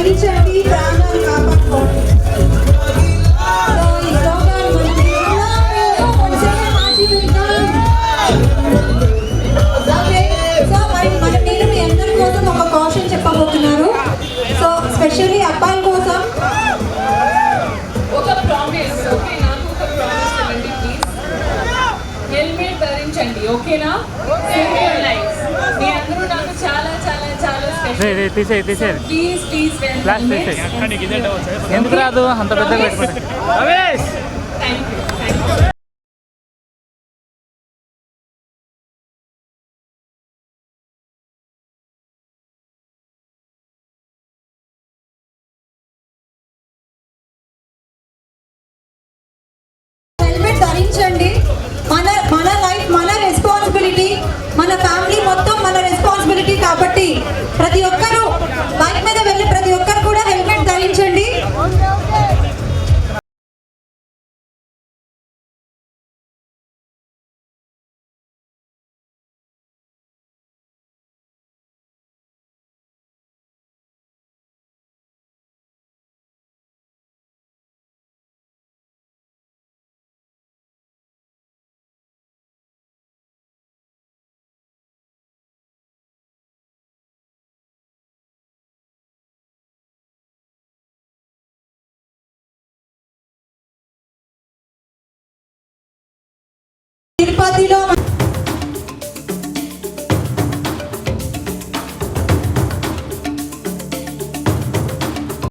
తగ్గించండి ప్రాణాలు కాపాడుకోండి. చెప్పబోతున్నారు. సో స్పెషల్లీ అబ్బాయిల కోసం. మీ అందరూ నాకు తీసేయి తీసేయి ప్లీజ్ ప్లీజ్ ఫ్లాష్ తీసేయి. ఎందుకు రాదు? అంత పెద్దగా పెట్టుకుంటే. రమేష్